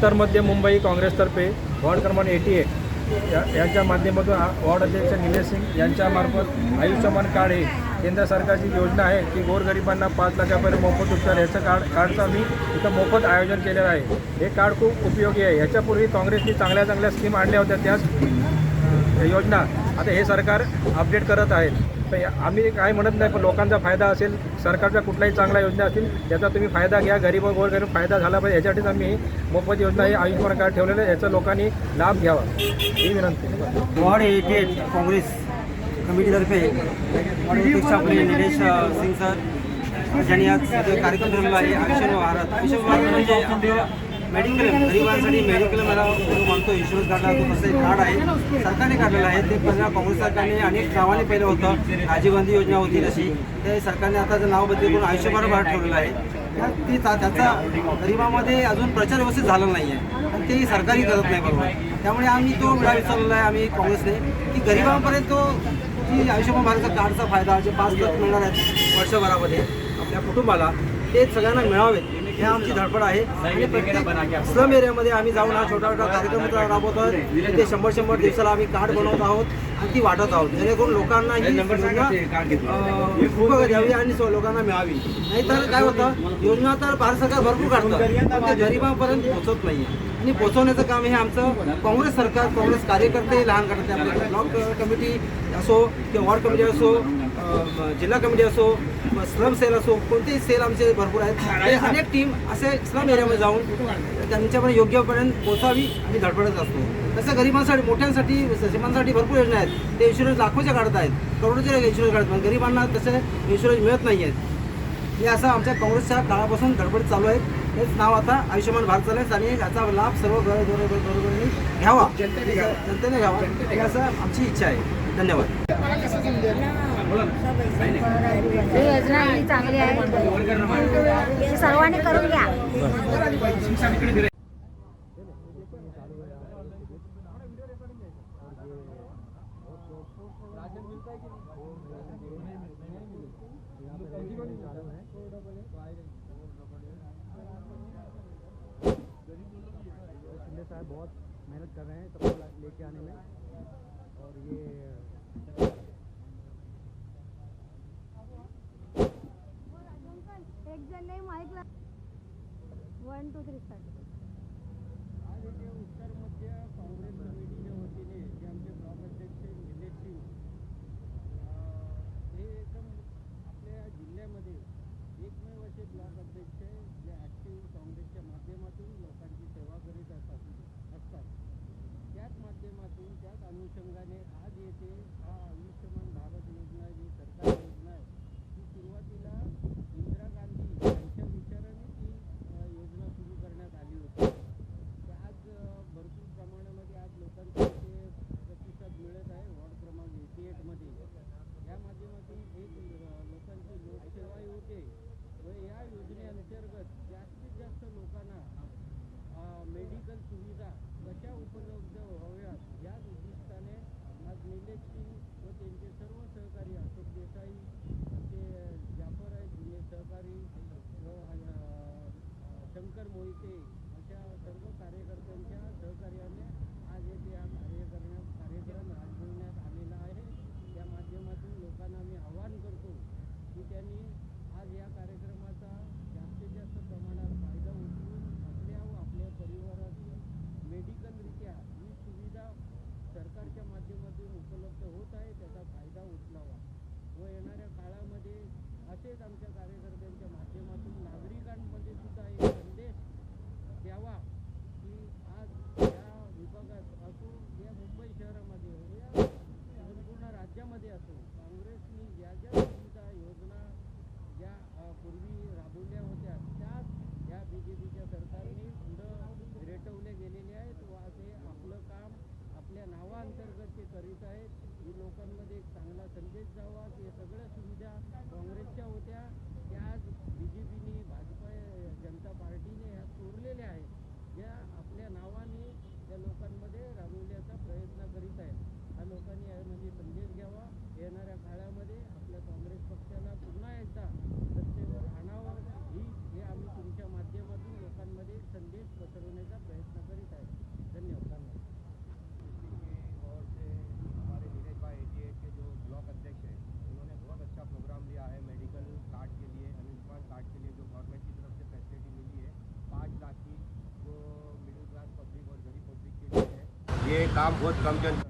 उत्तर मध्य मुंबई काँग्रेसतर्फे वॉर्ड क्रमांक एटी एट या यांच्या माध्यमातून वॉर्ड अध्यक्ष निलेश सिंग यांच्यामार्फत आयुष्यमान कार्ड हे केंद्र सरकारची योजना आहे की गोरगरिबांना पाच लाखापर्यंत मोफत उपचार ह्याचं कार्ड कार्डचं आम्ही इथं मोफत आयोजन केलेलं आहे. हे कार्ड खूप उपयोगी आहे. ह्याच्यापूर्वी काँग्रेसने चांगल्या चांगल्या स्कीम आणल्या होत्या. त्याच योजना आता हे सरकार अपडेट करत आहे. तर आम्ही काय म्हणत नाही पण लोकांचा फायदा असेल सरकारच्या कुठल्याही चांगल्या योजना असतील त्याचा तुम्ही फायदा घ्या गरीब व फायदा झाला पाहिजे याच्यासाठीच आम्ही मोफत योजना ही आयुष्यमान कार्ड ठेवलेलं याचा लोकांनी लाभ घ्यावा. ही विनंती. वॉर्ड एटी एट काँग्रेस कमिटीतर्फे आपले निलेश सिंग सर. ज्यांनी आज कार्यक्रम ठेवलेला आहे आयुष्यमान भारत आयुष्यमान भारत म्हणजे मेडिकल गरिबांसाठी मेडिकल मला जो म्हणतो इन्शुरन्स काढला तो कसं एक कार्ड आहे सरकारने काढलेलं आहे. ते पहिला काँग्रेस सरकारने अनेक नावाने पहिलं होतं. राजीव गांधी योजना होती तशी. ते सरकारने आता ते नाव बदल करून आयुष्यभर भारत ठेवलेलं आहे. त्या- ती त्या- त्याचा गरिबामध्ये अजून प्रचार व्यवस्थित झाला नाही आहे आणि तेही सरकारही करत नाही बरोबर. त्यामुळे आम्ही तो वेळा विचारलेला आहे आम्ही काँग्रेसने की गरिबांपर्यंत तो की आयुष्यमान भारतचा कार्डचा फायदा जे पाच लाख मिळणार आहेत वर्षभरामध्ये आपल्या कुटुंबाला ते सगळ्यांना मिळावेत. हे आमची धडपड आहे. आणि प्रत्येक स्लम एरियामध्ये आम्ही जाऊन हा छोटा छोटा कार्यक्रम राबवत आहोत. ते शंभर शंभर दिवसाला आम्ही कार्ड बनवत आहोत आणि ती वाटत आहोत. जेणेकरून लोकांना ही योजना, अं, उपयोगात यावी आणि लोकांना मिळावी. नाहीतर काय होतं? योजना तर भारत सरकार भरपूर काढतं. गरिबांपर्यंत पोहोचत नाही आणि पोहोचवण्याचं काम हे आमचं काँग्रेस सरकार काँग्रेस कार्यकर्ते लहान करते आपले ब्लॉक कमिटी असो किंवा वॉर्ड कमिटी असो जिल्हा कमिटी असो स्लम सेल असो कोणतेही सेल आमचे भरपूर आहेत. अनेक टीम असे स्लम एरियामध्ये जाऊन त्यांच्यापर्यंत योग्यपर्यंत पोचावी आम्ही धडपडत असतो. तसं गरिबांसाठी मोठ्यांसाठी श्रीमंतांसाठी भरपूर योजना आहेत. ते इन्शुरन्स लाखोच्या काढत आहेत. करोडोचे इन्शुरन्स काढत पण गरिबांना तसे इन्शुरन्स मिळत नाही आहेत हे असं आमच्या काँग्रेसच्या काळापासून धडपड चालू आहे. हेच नाव आता आयुष्यमान भारत चालू आहे. आणि याचा लाभ सर्व गरजवंतांनी घ्यावा. जनतेने घ्यावा. हे असं आमची इच्छा आहे. धन्यवाद. ही. योजना ही चांगली आहे. ही सर्वांनी करून घ्या. साहब बहुत मेहनत कर रहे हैं सबको लेके आने में। और ये एक जन नहीं mike one two three start आज उत्तर मध्य काँग्रेस कमिटीच्या वतीने जे आमचे ब्लॉक अध्यक्ष अनुषंगाने आज येथे हा आयुष्यमान भारत योजना जी सरकारी योजना आहे ती सुरुवातीला इंदिरा गांधी यांच्या विचाराने ती अं, योजना सुरू करण्यात आली होती तर आज अ, भरपूर प्रमाणामध्ये आज लोकांचे इथे प्रतिसाद मिळत आहे वॉर्ड क्रमांक एटी एटमध्ये या माध्यमातून एक अ, लोकांची लोकसेवा होते व या योजनेअंतर्गत जास्तीत जास्त लोकांना मेडिकल सुविधा कशा उपलब्ध व्हाव्यात याच उद्दिष्टाने आज निलेश सिंग व त्यांचे सर्व सहकारी अशोक देसाई ते जाफर आहेत जुने सहकारी व अ, शंकर मोहिते अशा सर्व कार्यकर्त्यांच्या सहकार्याने आज येथे हा कार्य करण्यात कार्यक्रम राबविण्यात आलेला आहे त्या माध्यमातून लोकांना मी आवाहन करतो की त्यांनी आज या कार्यक्रमाचा जास्तीत जास्त प्रमाणात फायदा उचलून आपल्या व आपल्या परिवाराची मेडिकलरित्या ही सुविधा सरकारच्या माध्यमातून उपलब्ध होत आहे त्याचा फायदा उचलावा व येणाऱ्या काळामध्ये असेच आमच्या कार्यकर्त्यांच्या माध्यमातून नागरिक सुद्धा एक संदेश द्यावा की आज या विभागात असो या मुंबई शहरामध्ये या संपूर्ण राज्यामध्ये असो काँग्रेसनी ज्या ज्या सुविधा योजना ज्या अ, पूर्वी राबवल्या होत्या त्याच या बी जे पीच्या सरकारने पुढं रेटवल्या गेलेल्या आहेत व आज हे आपलं काम आपल्या नावाअंतर्गत ते करीत आहेत ही लोकांमध्ये एक चांगला संदेश जावा की हे सगळ्या सुविधा काँग्रेसच्या होत्या. त्या आज बी जे पीने भाजपा जनता पार्टीने ह्या चोरलेल्या आहेत. ज्या आपल्या नावाने काम बहुत कम जन